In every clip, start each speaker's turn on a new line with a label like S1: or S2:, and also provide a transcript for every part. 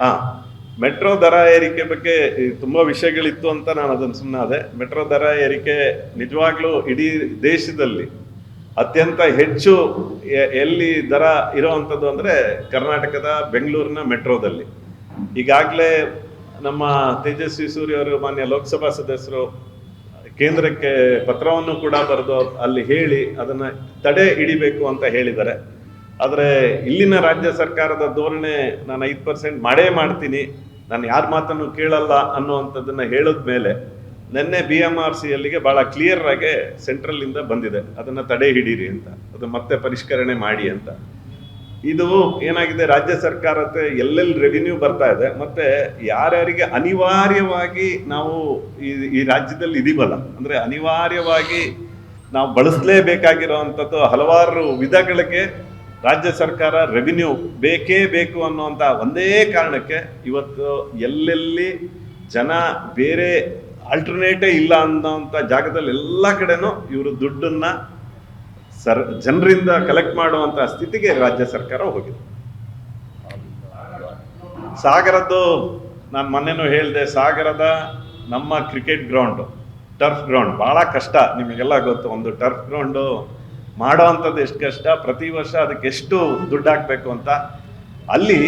S1: ಹಾ ಮೆಟ್ರೋ ದರ ಏರಿಕೆ ಬಗ್ಗೆ ತುಂಬಾ ವಿಷಯಗಳಿತ್ತು ಅಂತ ನಾನು ಅದನ್ನು ಸುಮ್ಮನೆ ಅದೇ ಮೆಟ್ರೋ ದರ ಏರಿಕೆ ನಿಜವಾಗ್ಲೂ ಇಡೀ ದೇಶದಲ್ಲಿ ಅತ್ಯಂತ ಹೆಚ್ಚು ಎಲ್ಲಿ ದರ ಇರೋವಂಥದ್ದು ಅಂದ್ರೆ ಕರ್ನಾಟಕದ ಬೆಂಗಳೂರಿನ ಮೆಟ್ರೋದಲ್ಲಿ. ಈಗಾಗಲೇ ನಮ್ಮ ತೇಜಸ್ವಿ ಸೂರ್ಯ ಅವರು, ಮಾನ್ಯ ಲೋಕಸಭಾ ಸದಸ್ಯರು ಕೇಂದ್ರಕ್ಕೆ ಪತ್ರವನ್ನು ಕೂಡ ಬರೆದು ಅಲ್ಲಿ ಹೇಳಿ ಅದನ್ನ ತಡೆ ಹಿಡಿಬೇಕು ಅಂತ ಹೇಳಿದ್ದಾರೆ. ಆದರೆ ಇಲ್ಲಿನ ರಾಜ್ಯ ಸರ್ಕಾರದ ಧೋರಣೆ ನಾನು ಐದು ಪರ್ಸೆಂಟ್ ಮಾಡೇ ಮಾಡ್ತೀನಿ. ನಾನು ಯಾರ ಮಾತನ್ನು ಕೇಳಲ್ಲ ಅನ್ನುವಂಥದ್ದನ್ನು ಹೇಳಿದ ಮೇಲೆ ನಿನ್ನೆ ಬಿ ಎಂ ಆರ್ ಸಿ ಅಲ್ಲಿಗೆ ಭಾಳ ಕ್ಲಿಯರ್ ಆಗಿ ಸೆಂಟ್ರಲ್ ಇಂದ ಬಂದಿದೆ. ಅದನ್ನು ತಡೆ ಹಿಡೀರಿ ಅಂತ. ಅದು ಮತ್ತೆ ಪರಿಷ್ಕರಣೆ ಮಾಡಿ ಅಂತ. ಇದು ಏನಾಗಿದೆ? ರಾಜ್ಯ ಸರ್ಕಾರಕ್ಕೆ ಎಲ್ಲೆಲ್ಲಿ ರೆವಿನ್ಯೂ ಬರ್ತಾ ಇದೆ. ಮತ್ತೆ ಯಾರ್ಯಾರಿಗೆ ಅನಿವಾರ್ಯವಾಗಿ ನಾವು ಈ ಈ ರಾಜ್ಯದಲ್ಲಿ ಇದೀವಲ್ಲ. ಅಂದ್ರೆ ಅನಿವಾರ್ಯವಾಗಿ ನಾವು ಬಳಸಲೇಬೇಕಾಗಿರುವಂಥದ್ದು ಹಲವಾರು ವಿಧಗಳಿಗೆ ರಾಜ್ಯ ಸರ್ಕಾರ ರೆವಿನ್ಯೂ ಬೇಕೇ ಬೇಕು ಅನ್ನುವಂಥ ಒಂದೇ ಕಾರಣಕ್ಕೆ ಇವತ್ತು ಎಲ್ಲೆಲ್ಲಿ ಜನ ಬೇರೆ ಆಲ್ಟರ್ನೇಟೇ ಇಲ್ಲ ಅನ್ನೋಂಥ ಜಾಗದಲ್ಲಿ ಎಲ್ಲ ಕಡೆನೂ ಇವರು ದುಡ್ಡನ್ನು ಸರ್, ಜನರಿಂದ ಕಲೆಕ್ಟ್ ಮಾಡುವಂಥ ಸ್ಥಿತಿಗೆ ರಾಜ್ಯ ಸರ್ಕಾರ ಹೋಗಿದೆ. ಸಾಗರದ್ದು ನಾನು ಮೊನ್ನೆನೂ ಹೇಳಿದೆ, ಸಾಗರದ ನಮ್ಮ ಕ್ರಿಕೆಟ್ ಗ್ರೌಂಡು ಟರ್ಫ್ ಗ್ರೌಂಡ್ ಭಾಳ ಕಷ್ಟ. ನಿಮಗೆಲ್ಲ ಗೊತ್ತು, ಒಂದು ಟರ್ಫ್ ಗ್ರೌಂಡು ಮಾಡೋ ಅಂಥದ್ದು ಎಷ್ಟು ಕಷ್ಟ? ಪ್ರತಿ ವರ್ಷ ಅದಕ್ಕೆ ಎಷ್ಟು ದುಡ್ಡು ಹಾಕಬೇಕು ಅಂತ ಅಲ್ಲಿ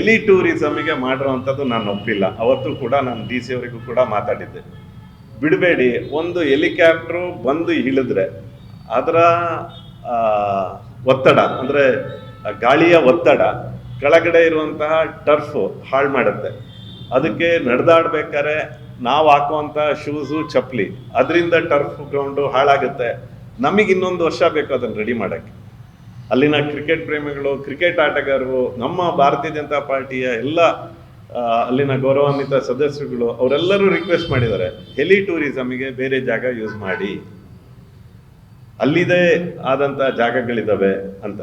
S1: ಎಲಿ ಟೂರಿಸಮಿಗೆ ಮಾಡಿರೋವಂಥದ್ದು ನಾನು ಒಪ್ಪಿಲ್ಲ. ಅವತ್ತು ಕೂಡ ನಾನು ಡಿ ಸಿ ಅವರಿಗೂ ಕೂಡ ಮಾತಾಡಿದ್ದೆ. ಬಿಡಬೇಡಿ, ಒಂದು ಹೆಲಿಕಾಪ್ಟ್ರು ಬಂದು ಇಳಿದ್ರೆ ಅದರ ಒತ್ತಡ, ಅಂದರೆ ಗಾಳಿಯ ಒತ್ತಡ, ಕೆಳಗಡೆ ಇರುವಂತಹ ಟರ್ಫು ಹಾಳು ಮಾಡುತ್ತೆ. ಅದಕ್ಕೆ ನಡೆದಾಡ್ಬೇಕಾದ್ರೆ ನಾವು ಹಾಕುವಂಥ ಶೂಸು ಚಪ್ಪಲಿ ಅದರಿಂದ ಟರ್ಫ್ ಗ್ರೌಂಡು ಹಾಳಾಗುತ್ತೆ. ನಮಗೆ ಇನ್ನೊಂದು ವರ್ಷ ಬೇಕು ಅದನ್ನು ರೆಡಿ ಮಾಡೋಕ್ಕೆ. ಅಲ್ಲಿನ ಕ್ರಿಕೆಟ್ ಪ್ರೇಮಿಗಳು ಕ್ರಿಕೆಟ್ ಆಟಗಾರರು, ನಮ್ಮ ಭಾರತೀಯ ಜನತಾ ಪಾರ್ಟಿಯ ಎಲ್ಲ ಅಲ್ಲಿನ ಗೌರವಾನ್ವಿತ ಸದಸ್ಯರುಗಳು, ಅವರೆಲ್ಲರೂ ರಿಕ್ವೆಸ್ಟ್ ಮಾಡಿದ್ದಾರೆ ಹೆಲಿ ಟೂರಿಸಮ್ಗೆ ಬೇರೆ ಜಾಗ ಯೂಸ್ ಮಾಡಿ. ಅಲ್ಲಿದೆ ಆದಂಥ ಜಾಗಗಳಿದ್ದಾವೆ ಅಂತ.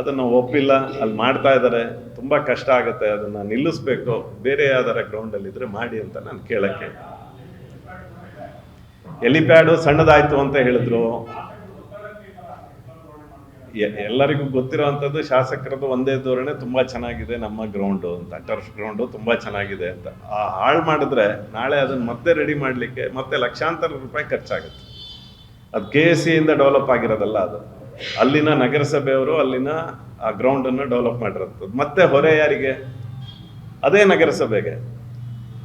S1: ಅದನ್ನು ಒಪ್ಪಿಲ್ಲ, ಅಲ್ಲಿ ಮಾಡ್ತಾ ಇದ್ದಾರೆ ತುಂಬ ಕಷ್ಟ ಆಗುತ್ತೆ, ಅದನ್ನು ನಿಲ್ಲಿಸ್ಬೇಕು, ಬೇರೆ ಯಾವ್ದಾರ ಗ್ರೌಂಡಲ್ಲಿದ್ದರೆ ಮಾಡಿ ಅಂತ ನಾನು ಕೇಳಕ್ಕೆ ಎಲಿಪ್ಯಾಡು ಸಣ್ಣದಾಯ್ತು ಅಂತ ಹೇಳಿದ್ರು. ಎಲ್ಲರಿಗೂ ಗೊತ್ತಿರೋವಂಥದ್ದು ಶಾಸಕರದ್ದು ಒಂದೇ ಧೋರಣೆ, ತುಂಬಾ ಚೆನ್ನಾಗಿದೆ ನಮ್ಮ ಗ್ರೌಂಡು ಅಂತ, ಟರ್ಫ್ ಗ್ರೌಂಡು ತುಂಬಾ ಚೆನ್ನಾಗಿದೆ ಅಂತ. ಆ ಹಾಳು ಮಾಡಿದ್ರೆ ನಾಳೆ ಅದನ್ನ ಮತ್ತೆ ರೆಡಿ ಮಾಡಲಿಕ್ಕೆ ಮತ್ತೆ ಲಕ್ಷಾಂತರ ರೂಪಾಯಿ ಖರ್ಚಾಗುತ್ತೆ. ಅದು ಕೆ ಎಸ್ ಇಂದ ಡೆವಲಪ್ ಆಗಿರೋದಲ್ಲ ಅದು. ಅಲ್ಲಿನ ನಗರಸಭೆಯವರು ಅಲ್ಲಿನ ಆ ಗ್ರೌಂಡನ್ನು ಡೆವಲಪ್ ಮಾಡಿರೋಂಥದ್ದು ಮತ್ತೆ ಹೊರೆ ಯಾರಿಗೆ? ಅದೇ ನಗರಸಭೆಗೆ.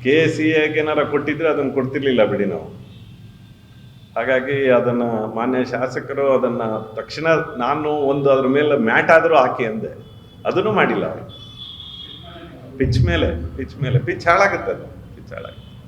S1: ಕೆ ಸಿ ಏನಾರ ಕೊಟ್ಟಿದ್ರೆ ಅದನ್ನು ಕೊಡ್ತಿರ್ಲಿಲ್ಲ ಬಿಡಿ ನಾವು. ಹಾಗಾಗಿ ಅದನ್ನ ಮಾನ್ಯ ಶಾಸಕರು ಅದನ್ನ ತಕ್ಷಣ ನಾನು ಒಂದು ಅದ್ರ ಮೇಲೆ ಮ್ಯಾಟ್ ಆದರೂ ಹಾಕಿ ಅಂದೆ. ಅದನ್ನು ಮಾಡಿಲ್ಲ ಅವರು. ಪಿಚ್ ಮೇಲೆ ಪಿಚ್ ಮೇಲೆ, ಪಿಚ್ ಹಾಳಾಗುತ್ತೆ ಅದು. ಪಿಚ್ ಹಾಳಾಗುತ್ತೆ.